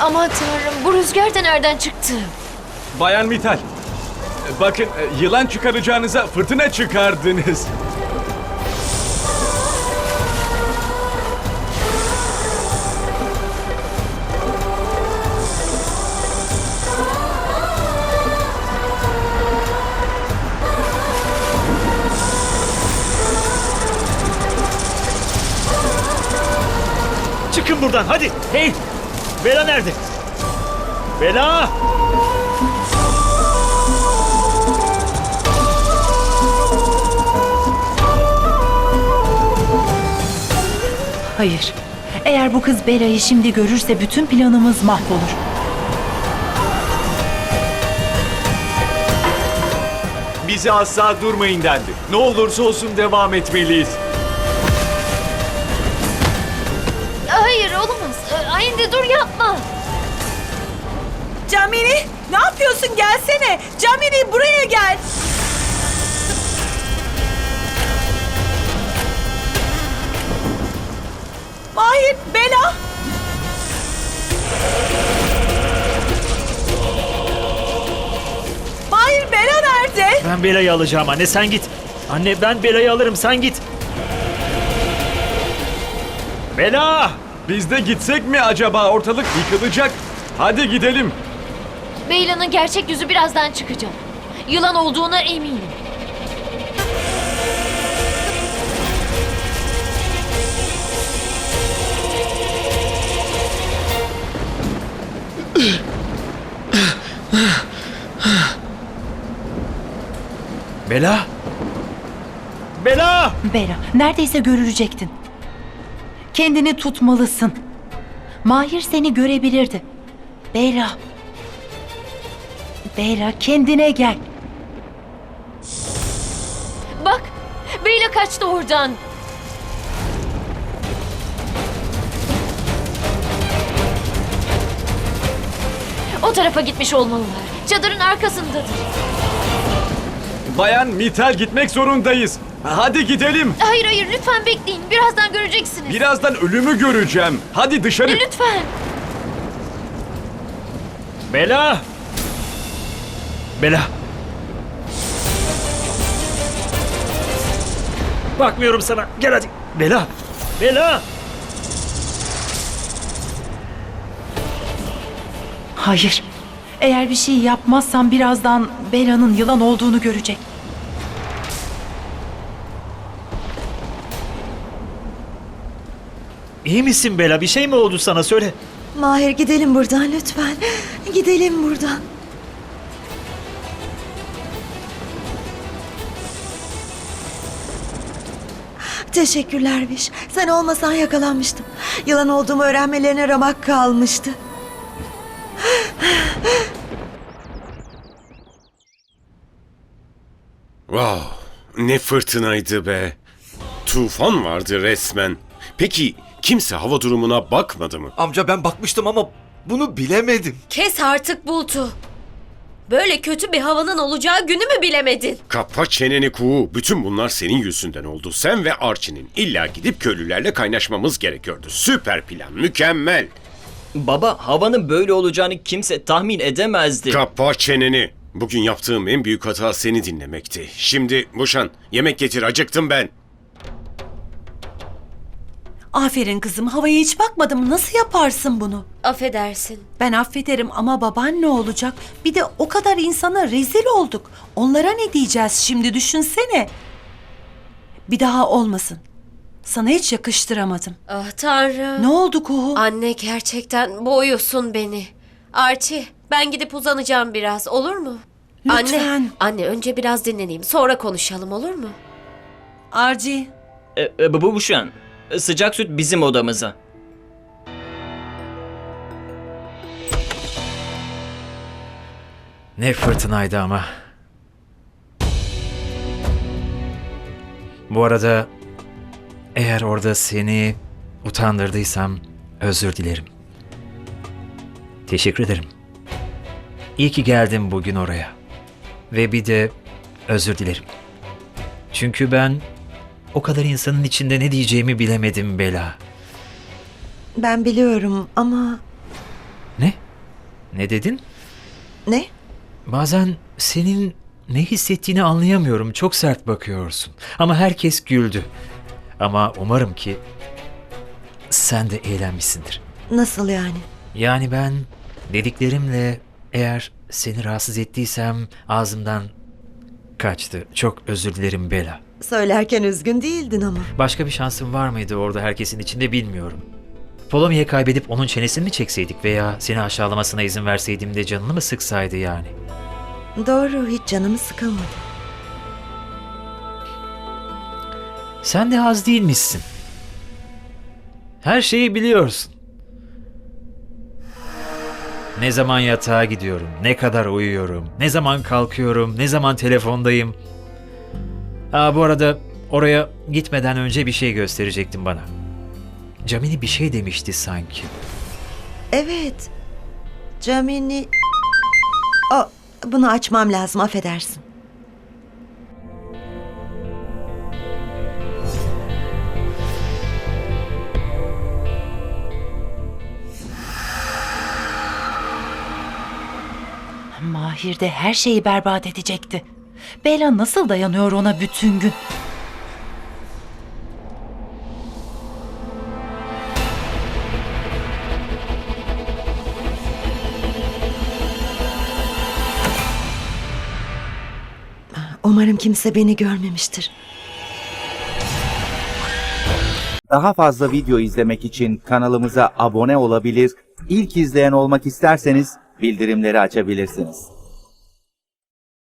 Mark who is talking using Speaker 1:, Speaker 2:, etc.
Speaker 1: Aman tanrım bu rüzgar da nereden çıktı?
Speaker 2: Bayan Vital. Bakın e, yılan çıkaracağınıza fırtına çıkardınız.
Speaker 3: Çıkın buradan hadi. Hey! Bela nerede? Bela!
Speaker 4: Hayır. Eğer bu kız Bela'yı şimdi görürse bütün planımız mahvolur.
Speaker 5: Bize asla durmayın dendi. Ne olursa olsun devam etmeliyiz.
Speaker 6: Camini ne yapıyorsun gelsene. Camini buraya gel. Mahir, Bela. Mahir, Bela nerede?
Speaker 3: Ben Bela'yı alacağım anne sen git. Anne ben Bela'yı alırım sen git. Bela!
Speaker 2: Biz de gitsek mi acaba? Ortalık yıkılacak. Hadi gidelim.
Speaker 1: Beyla'nın gerçek yüzü birazdan çıkacak. Yılan olduğuna eminim.
Speaker 3: Bela! Bela!
Speaker 4: Bela, neredeyse görülecektin. Kendini tutmalısın. Mahir seni görebilirdi. Bela. Bela kendine gel.
Speaker 1: Bak Beyla kaçtı oradan. O tarafa gitmiş olmalılar. Çadırın arkasındadır.
Speaker 2: Bayan Mital gitmek zorundayız. Hadi gidelim.
Speaker 1: Hayır hayır lütfen bekleyin. Birazdan göreceksiniz.
Speaker 2: Birazdan ölümü göreceğim. Hadi dışarı.
Speaker 1: Lütfen.
Speaker 3: Bela! Bela! Bakmıyorum sana. Gel hadi. Bela! Bela!
Speaker 4: Hayır. Eğer bir şey yapmazsan birazdan Bela'nın yılan olduğunu görecek.
Speaker 3: İyi misin Bela? Bir şey mi oldu sana? Söyle.
Speaker 6: Mahir gidelim buradan lütfen. Gidelim buradan. Teşekkürler Viş. Sen olmasan yakalanmıştım. Yılan olduğumu öğrenmelerine ramak kalmıştı.
Speaker 7: Wow, ne fırtınaydı be. Tufan vardı resmen. Peki kimse hava durumuna bakmadı mı?
Speaker 8: Amca ben bakmıştım ama bunu bilemedim.
Speaker 9: Kes artık Bultu. Böyle kötü bir havanın olacağı günü mü bilemedin?
Speaker 7: Kapa çeneni kuğu. Bütün bunlar senin yüzünden oldu. Sen ve Archie'nin illa gidip köylülerle kaynaşmamız gerekiyordu. Süper plan, mükemmel.
Speaker 10: Baba havanın böyle olacağını kimse tahmin edemezdi.
Speaker 7: Kapa çeneni. Bugün yaptığım en büyük hata seni dinlemekti. Şimdi Muşan, yemek getir acıktım ben.
Speaker 6: Aferin kızım. Havaya hiç bakmadım. Nasıl yaparsın bunu?
Speaker 9: Affedersin.
Speaker 6: Ben affederim ama baban ne olacak? Bir de o kadar insana rezil olduk. Onlara ne diyeceğiz şimdi düşünsene. Bir daha olmasın. Sana hiç yakıştıramadım.
Speaker 9: Ah tanrım.
Speaker 6: Ne oldu Kuhu?
Speaker 9: Anne gerçekten boğuyorsun beni. Archie ben gidip uzanacağım biraz olur mu?
Speaker 6: Lütfen.
Speaker 9: Anne, anne önce biraz dinleneyim sonra konuşalım olur mu?
Speaker 6: Arci.
Speaker 10: E, e, bu bu şu an. Sıcak süt bizim odamıza.
Speaker 3: Ne fırtınaydı ama. Bu arada eğer orada seni utandırdıysam özür dilerim. Teşekkür ederim. İyi ki geldim bugün oraya. Ve bir de özür dilerim. Çünkü ben o kadar insanın içinde ne diyeceğimi bilemedim Bela.
Speaker 6: Ben biliyorum ama
Speaker 3: Ne? Ne dedin?
Speaker 11: Ne?
Speaker 3: Bazen senin ne hissettiğini anlayamıyorum. Çok sert bakıyorsun. Ama herkes güldü. Ama umarım ki sen de eğlenmişsindir.
Speaker 11: Nasıl yani?
Speaker 3: Yani ben dediklerimle eğer seni rahatsız ettiysem ağzımdan kaçtı. Çok özür dilerim Bela.
Speaker 11: Söylerken üzgün değildin ama.
Speaker 3: Başka bir şansım var mıydı orada herkesin içinde bilmiyorum. Polomia'yı kaybedip onun çenesini mi çekseydik veya seni aşağılamasına izin verseydim de canını mı sıksaydı yani?
Speaker 11: Doğru, hiç canımı sıkılmadı.
Speaker 3: Sen de az değilmişsin. Her şeyi biliyorsun. Ne zaman yatağa gidiyorum, ne kadar uyuyorum, ne zaman kalkıyorum, ne zaman telefondayım. Aa bu arada oraya gitmeden önce bir şey gösterecektin bana. Camini bir şey demişti sanki.
Speaker 11: Evet. Camini... O, bunu açmam lazım, affedersin.
Speaker 4: Mahir de her şeyi berbat edecekti. Bela nasıl dayanıyor ona bütün gün?
Speaker 11: Umarım kimse beni görmemiştir.
Speaker 12: Daha fazla video izlemek için kanalımıza abone olabilir, ilk izleyen olmak isterseniz bildirimleri açabilirsiniz.